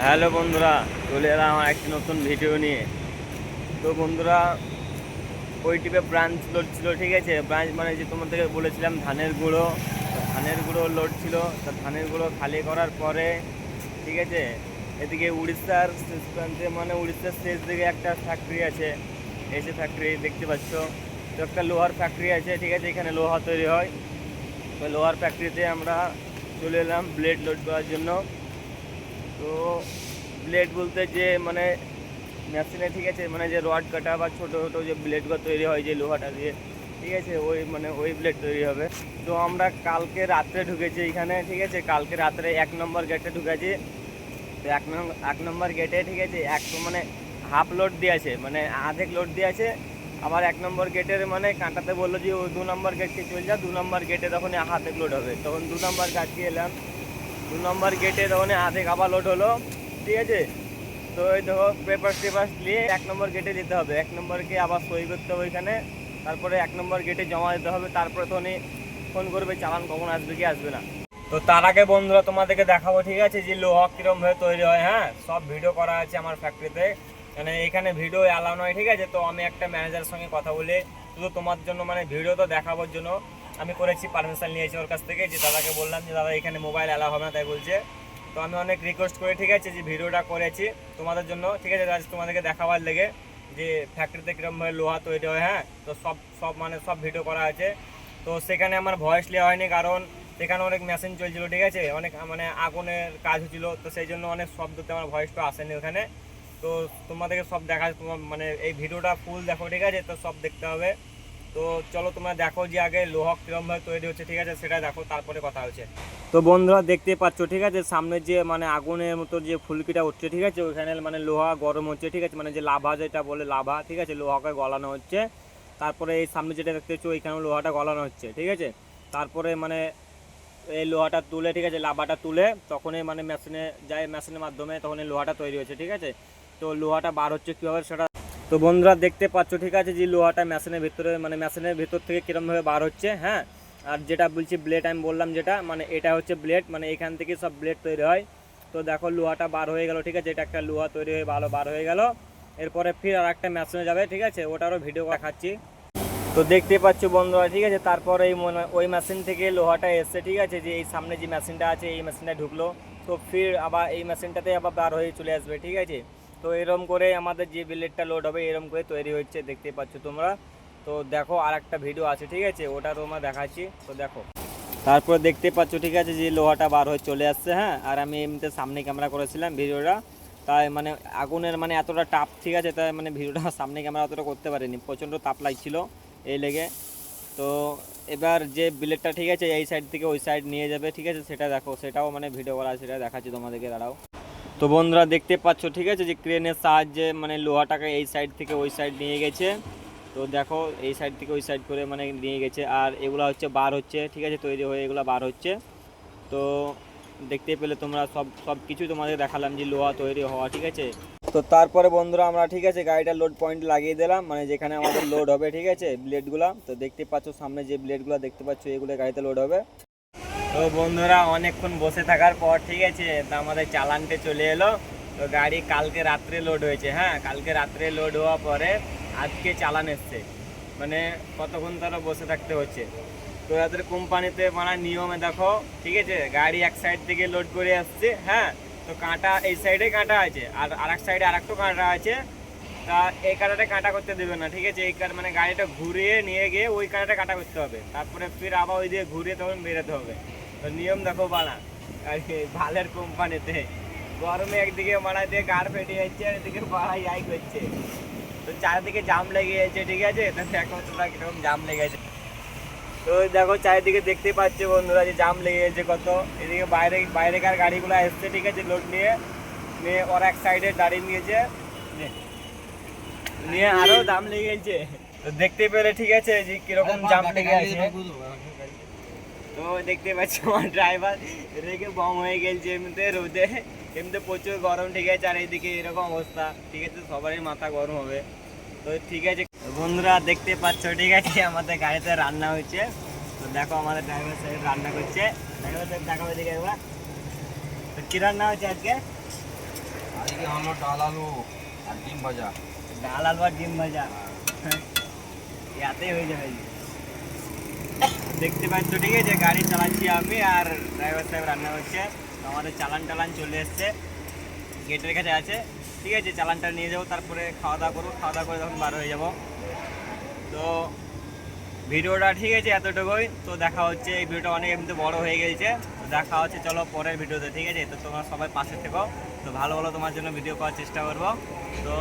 Hello বন্ধুরা, চলে এলাম আমার একটি নতুন ভিডিও নিয়ে। তো বন্ধুরা, ওই টিপে ব্রাঞ্চ লোড ছিল ঠিক আছে? ব্রাঞ্চ মানে যে তোমাদেরকে বলেছিলাম, ধানের গুঁড়ো। ধানের গুঁড়ো লোড ছিল তো ধানের গুঁড়ো খালি করার পরে, ঠিক আছে? এদিকে উড়িষ্যার শেষ প্রান্তে মানে উড়িষ্যার শেষ দিকে একটা ফ্যাক্টরি আছে। এসে ফ্যাক্টরি দেখতে পাচ্ছ। তো একটা লোহার ফ্যাক্টরি আছে, ঠিক আছে? এখানে লোহা তৈরি হয়। তো লোহার ফ্যাক্টরিতে আমরা চলে এলাম ব্লেড লোড করার জন্য। তো ব্লেড বলতে যে মানে মেশিনে ঠিক আছে মানে যে রড কাটা বা ছোটো ছোটো যে ব্লেডগুলো তৈরি হয়, যে লোহাটা দিয়ে, ঠিক আছে? ওই মানে ওই ব্লেড তৈরি হবে। তো আমরা কালকে রাত্রে ঢুকেছি এখানে, ঠিক আছে? কালকে রাত্রে এক নম্বর গেটে ঢুকেছি। তো এক নম্বর এক নম্বর গেটে ঠিক আছে? এক মানে হাফ লোড দিয়েছে মানে আধেক লোড দিয়েছে। আবার এক নম্বর গেটের মানে কাঁটাতে বলল যে, ও দু নম্বর গেটকে চলে যা, দু নম্বর গেটে তখন হাতে লোড হবে। তখন দু নম্বর গাছ এলাম। দু নম্বর গেটে তখন আধেক আবার লোড হলো, ঠিক আছে? তো ওই দেখো পেপার টেপার নিয়ে এক নম্বর গেটে যেতে হবে। এক নম্বরকে আবার সই করতে হবে ওইখানে। তারপরে এক নম্বর গেটে জমা দিতে হবে। তারপরে তখন ফোন করবে, চালান কখন আসবে, কি আসবে না। তো তার আগে বন্ধুরা, তোমাদেরকে দেখাবো, ঠিক আছে? যে লোহা কিরম ভাবে তৈরি হয় হ্যাঁ? সব ভিডিও করা আছে আমার ফ্যাক্টরিতে মানে এখানে ভিডিও অ্যালাউ নয়, ঠিক আছে? তো আমি একটা ম্যানেজারের সঙ্গে কথা বলে শুধু তোমার জন্য মানে ভিডিও তো দেখাবার জন্য আমি করেছি পারমিশন নিয়েছি ওর কাছ থেকে, যে দাদাকে বললাম যে, দাদা, এখানে মোবাইল অ্যালাউ হবে না, তাই বলছে। তো আমি অনেক রিকোয়েস্ট করে, ঠিক আছে, যে ভিডিওটা করেছি তোমাদের জন্য, ঠিক আছে, আজ তোমাদেরকে দেখাবার লেগে, যে ফ্যাক্টরিতে কীরকমভাবে লোহা তৈরি হয় হ্যাঁ? তো সব সব মানে সব ভিডিও করা আছে। তো সেখানে আমার ভয়েস নেওয়া হয়নি, কারণ সেখানে অনেক মেশিন চলছিল, ঠিক আছে? অনেক মানে আগুনের কাজ হচ্ছিল, তো সেই জন্য অনেক শব্দতে আমার ভয়েসটা আসেনি ওখানে। তো তোমাদেরকে সব দেখা তোমার মানে এই ভিডিওটা ফুল দেখো, ঠিক আছে? তো সব দেখতে হবে। তো চলো তোমরা দেখো যে আগে লোহা কীরকমভাবে তৈরি হচ্ছে, ঠিক আছে? সেটা দেখো, তারপরে কথা হচ্ছে। তো বন্ধুরা, দেখতে পাচ্ছ, ঠিক আছে? সামনে যে মানে আগুনের মতো যে ফুলকিটা উঠছে, ঠিক আছে? ওইখানে মানে লোহা গরম হচ্ছে, ঠিক আছে? মানে যে লাভা যেটা বলে লাভা, ঠিক আছে? লোহাকে গলানো হচ্ছে। তারপরে এই সামনে যেটা দেখতে পাচ্ছ ওইখানে লোহাটা গলানো হচ্ছে, ঠিক আছে? তারপরে মানে এই লোহাটা তুলে, ঠিক আছে? লাভাটা তুলে, তখনই মানে মেশিনে যায় মেশিনের মাধ্যমে তখন এই লোহাটা তৈরি হচ্ছে, ঠিক আছে? তো লোহাটা বার হচ্ছে কীভাবে, সেটা তো বন্ধুরা দেখতে পাচ্ছ, ঠিক আছে, যে লোহাটা মেশিনের ভিতরে মানে মেশিনের ভিতর থেকে কীরমভাবে বার হচ্ছে হ্যাঁ? আর যেটা বলছি ব্লেড আমি বললাম যেটা মানে এটা হচ্ছে ব্লেড মানে এখান থেকে সব ব্লেড তৈরি হয়। তো দেখো লোহাটা বার হয়ে গেল, ঠিক আছে, এটা একটা লোহা তৈরি হয়ে ভালো বার হয়ে গেল। এরপরে ফির আর একটা মেশিনে যাবে, ঠিক আছে, ওটারও ভিডিও দেখাচ্ছি। তো দেখতে পাচ্ছ বন্ধুরা, ঠিক আছে, তারপর এই ওই মেশিন থেকে লোহাটা এসছে, ঠিক আছে, যে এই সামনে যে মেশিনটা আছে, এই মেশিনটা ঢুকলো। তো ফির আবার এই মেশিনটাতে আবার বার হয়ে চলে আসবে, ঠিক আছে। তো এরকম করে আমাদের যে বিলেটটা লোড হবে এরকম করে তৈরি হচ্ছে দেখতে পাচ্ছ তোমরা। তো দেখো আর একটা ভিডিও আছে, ঠিক আছে? ওটা তোমরা দেখাচ্ছি। তো দেখো। তারপর দেখতে পাচ্ছ, ঠিক আছে, যে লোহাটা বার হয়ে চলে আসছে হ্যাঁ? আর আমি এমনিতে সামনে ক্যামেরা করেছিলাম ভিডিওটা। তাই মানে আগুনের মানে এতটা তাপ, ঠিক আছে? তাই মানে ভিডিওটা সামনে ক্যামেরা অতটা করতে পারিনি। প্রচণ্ড তাপ লাগছিল এই লেগে। তো এবার যে বিলেটটা ঠিক আছে, এই সাইড থেকে ওই সাইড নিয়ে যাবে, ঠিক আছে? সেটা দেখো, সেটাও মানে ভিডিও করা, সেটা দেখাচ্ছি তোমাদেরকে, দাঁড়াও। তো বন্ধুরা দেখতে পাচ্ছ, ঠিক আছে? যে ক্রেনের সাহায্যে মানে লোহাটাকে এই সাইড থেকে ওই সাইড নিয়ে গেছে। তো দেখো, এই সাইড থেকে ওই সাইড করে মানে নিয়ে গেছে। আর এগুলো হচ্ছে বার হচ্ছে, ঠিক আছে? তৈরি হয়ে এগুলো বার হচ্ছে। তো দেখতে পেলে তোমরা সব সব কিছু তোমাদের দেখালাম যে লোহা তৈরি হওয়া, ঠিক আছে? তো তারপরে বন্ধুরা আমরা, ঠিক আছে গাড়িটা লোড পয়েন্ট লাগিয়ে দিলাম। মানে যেখানে আমাদের লোড হবে, ঠিক আছে ব্লেডগুলো তো দেখতে পাচ্ছ, সামনে যে ব্লেডগুলো দেখতে পাচ্ছ, এগুলো গাড়িতে লোড হবে। তো বন্ধুরা, অনেকক্ষণ বসে থাকার পর, ঠিক আছে, তা আমাদের চালানতে চলে এলো। তো গাড়ি কালকে রাত্রে লোড হয়েছে হ্যাঁ কালকে রাত্রে লোড হওয়ার পরে আজকে চালান এসছে। মানে কতক্ষণ তারা বসে থাকতে হচ্ছে? তো এদের কোম্পানিতে মানে নিয়মে দেখো, ঠিক আছে, গাড়ি এক সাইড থেকে লোড করে আসছে হ্যাঁ তো কাঁটা এই সাইডে কাঁটা আছে, আর আর এক সাইডে আর একটা কাঁটা আছে। তা এই কাঁটাটা কাঁটা করতে দেবে না, ঠিক আছে, এই কাঁটা মানে গাড়িটা ঘুরিয়ে নিয়ে গিয়ে ওই কাঁটাটা কাঁটা করতে হবে। তারপরে ফির আবার ওই দিয়ে ঘুরিয়ে তখন বেরোতে হবে। নিয়ম দেখো বাড়া। আর কি ভালের কোম্পানিতে গরমে একদিকে মারা দিয়ে গাড় ফেটে যাচ্ছে আর এদিকে বাড়া ইয়াই করছে। তো চারিদিকে জাম লেগে যাচ্ছে ঠিক আছে? তো দেখো তোমরা কীরকম জাম লেগে গেছে। তো দেখো চারিদিকে দেখতে পাচ্ছে বন্ধুরা যে জাম লেগে গেছে কত। এদিকে বাইরে বাইরেকার গাড়িগুলো এসছে ঠিক আছে লোড নিয়ে। নিয়ে ওরা এক সাইডে দাঁড়িয়ে নিয়েছে। নিয়ে আরও দাম লেগে গেছে। তো দেখতে পেলে ঠিক আছে যে কীরকম জাম লেগে আছে। তো দেখতে পাচ্ছি আমার ড্রাইভার রেগে বম হয়ে গেছে এমনিতে রোদে। এমনিতে প্রচুর গরম ঠিক আছে? আর এইদিকে এরকম অবস্থা ঠিক আছে? সবারই মাথা গরম হবে। তো ঠিক আছে বন্ধুরা দেখতে পাচ্ছ ঠিক আছে? আমাদের গাড়িতে রান্না হচ্ছে তো দেখো আমাদের ড্রাইভার সাহেব রান্না করছে। ড্রাইভার সাহেব দেখাবো দিকে একবার। তো কি রান্না হচ্ছে আজকে? আজকে হলো ডাল আলু আর ডিম ভাজা। ডাল আলু আর ডিম ভাজা। ইয়াতেই হয়ে যাবে। দেখতে পাচ্ছ, ঠিক আছে, গাড়ি চালাচ্ছি আমি আর ড্রাইভার সাহেব রান্না তো আমাদের চালান টালান চলে এসছে, গেটের কাছে আছে। ঠিক আছে চালানটা নিয়ে যাব, তারপরে খাওয়া দাওয়া করব। খাওয়া দাওয়া করে তখন বার হয়ে যাব। তো ভিডিওটা ঠিক আছে এতটুকুই। তো দেখা হচ্ছে, এই ভিডিওটা অনেক এমনিতে বড় হয়ে গেছে। তো দেখা হচ্ছে, চলো পরের ভিডিওতে, ঠিক আছে? তো তোমরা সবাই পাশে থেকো। তো ভালো ভালো তোমার জন্য ভিডিও করার চেষ্টা করব। তো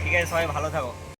ঠিক আছে, সবাই ভালো থাকো।